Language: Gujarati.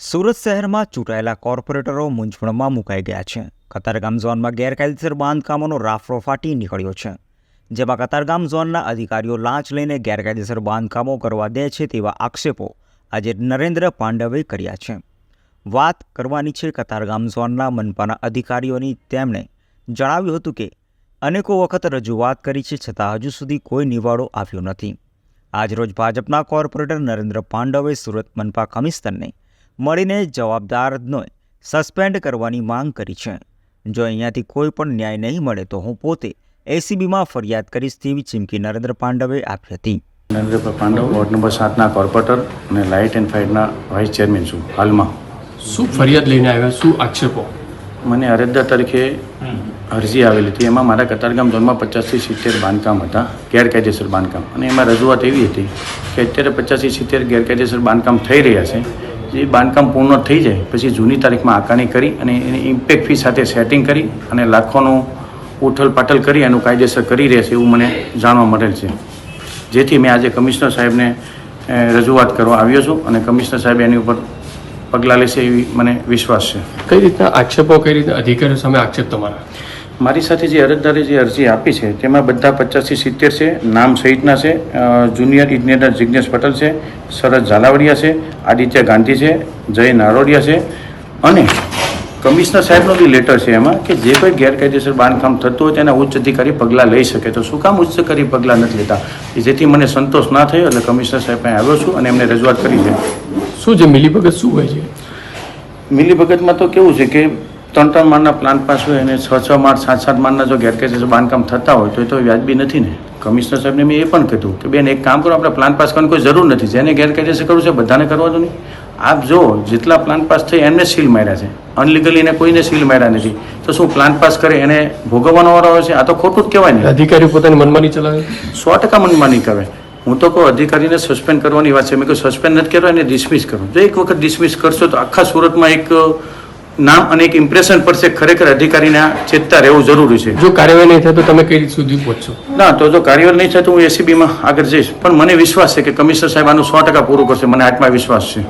સુરત શહેરમાં ચૂંટાયેલા કોર્પોરેટરો મૂંઝવણમાં મુકાઈ ગયા છે. કતારગામ ઝોનમાં ગેરકાયદેસર બાંધકામોનો રાફડો ફાટી નીકળ્યો છે. જેમાં કતારગામ ઝોનના અધિકારીઓ લાંચ લઈને ગેરકાયદેસર બાંધકામો કરવા દે છે તેવા આક્ષેપો આજે નરેન્દ્ર પાંડવે કર્યા છે. વાત કરવાની છે કતારગામ ઝોનના મનપાના અધિકારીઓની. તેમણે જણાવ્યું હતું કે, અનેકો વખત રજૂઆત કરી છે, છતાં હજુ સુધી કોઈ નિવાડો આવ્યો નથી. આજરોજ ભાજપના કોર્પોરેટર નરેન્દ્ર પાંડવે સુરત મનપા કમિશનરને મળીને જવાબદારનો સસ્પેન્ડ કરવાની માંગ કરી છે. જો અહીંયાથી કોઈ પણ ન્યાય નહીં મળે તો હું પોતે એસીબીમાં ફરિયાદ કરીશ તેવી ચીમકી નરેન્દ્ર પાંડવે આપી હતી. નરેન્દ્ર પાંડવ વોર્ડ નંબર સાતના કોર્પોરેટર અને લાઇટ એન્ડ ફાયરના વાઇસ ચેરમેન છું હાલમાં. શું ફરિયાદ લઈને આવ્યા? શું આક્ષેપો? મને અરજદાર તરીકે અરજી આવેલી હતી. એમાં મારા કતારગામ ઝોનમાં પચાસથી સિત્તેર બાંધકામ હતા ગેરકાયદેસર બાંધકામ. અને એમાં રજૂઆત એવી હતી કે અત્યારે પચાસથી સિત્તેર ગેરકાયદેસર બાંધકામ થઈ રહ્યા છે. જે બાંધકામ પૂર્ણ થઈ જાય, પછી જૂની તારીખમાં આકારણી કરી અને એની ઇમ્પેક્ટ ફી સાથે સેટિંગ કરી અને લાખોનું ઉઠલ પાટલ કરી એનું કાયદેસર કરી રહેશે એવું મને જાણવા મળેલ છે. જેથી મેં આજે કમિશનર સાહેબને રજૂઆત કરવા આવ્યો છું અને કમિશનર સાહેબ એની ઉપર પગલાં લેશે એવી મને વિશ્વાસ છે. કઈ રીતના આક્ષેપો, કઈ રીતના અધિકારીઓ સામે આક્ષેપ તમારા? મારી સાથે જે અરજદારે જે અરજી આપી છે તેમાં બધા પચાસથી સિત્તેર છે નામ સહિતના છે જુનિયર ઇજનેર જિજ્ઞેશ પટેલ છે શરદ ઝાલાવડિયા છે આદિત્ય ગાંધી છે જય નારોડિયા છે. અને કમિશનર સાહેબનો બી લેટર છે એમાં કે જે કોઈ ગેરકાયદેસર બાંધકામ થતું હોય તેના ઉચ્ચ અધિકારી પગલાં લઈ શકે. તો શું કામ ઉચ્ચ અધિકારી પગલાં નથી લેતા? જેથી મને સંતોષ ના થયો એટલે કમિશનર સાહેબ પાસે આવ્યો છું અને એમને રજૂઆત કરી છે. શું છે મિલીભગત શું હોય છે? મિલીભગતમાં તો કેવું છે કે ત્રણ ત્રણ માળના પ્લાન પાસે હોય અને છ છ માળ સાત સાત માળના જો ગેરકાયદેસર બાંધકામ થતા હોય તો એ તો વ્યાજબી નથી ને. કમિશનર સાહેબને મેં એ પણ કીધું કે બેન એક કામ કરો આપણે પ્લાન પાસ કરવાની કોઈ જરૂર નથી. જેને ગેરકાયદેસર કરવું છે બધાને કરવા દો નહીં. આપ જો જેટલા પ્લાન પાસ થઈ એમને સીલ માર્યા છે. અનલીગલી એને કોઈને સીલ માર્યા નથી. તો શું પ્લાન પાસ કરે એને ભોગવવાનો વાળો હોય છે? આ તો ખોટું જ કહેવાય ને. અધિકારી પોતાની મનમાની ચલાવે? સો ટકા મનમાની કરે. હું તો કહું અધિકારીને સસ્પેન્ડ કરવાની વાત છે. મેં કહ્યું સસ્પેન્ડ નથી કરવા એને ડિસમિસ કરો. જો એક વખત ડિસમિસ કરશો તો આખા સુરતમાં એક નામ અને એક ઇમ્પ્રેશન પડશે ખરેખર અધિકારીને ચેતતા રહેવું જરૂરી છે. જો કાર્યવાહી નહીં થાય તો તમે કઈ રીત સુધી પહોંચશો? ના તો જો કાર્યવાહી નહીં થાય તો હું એસીબીમાં આગળ જઈશ. પણ મને વિશ્વાસ છે કે કમિશનર સાહેબ આનું સો ટકા પૂરું કરશે. મને આત્મવિશ્વાસ છે.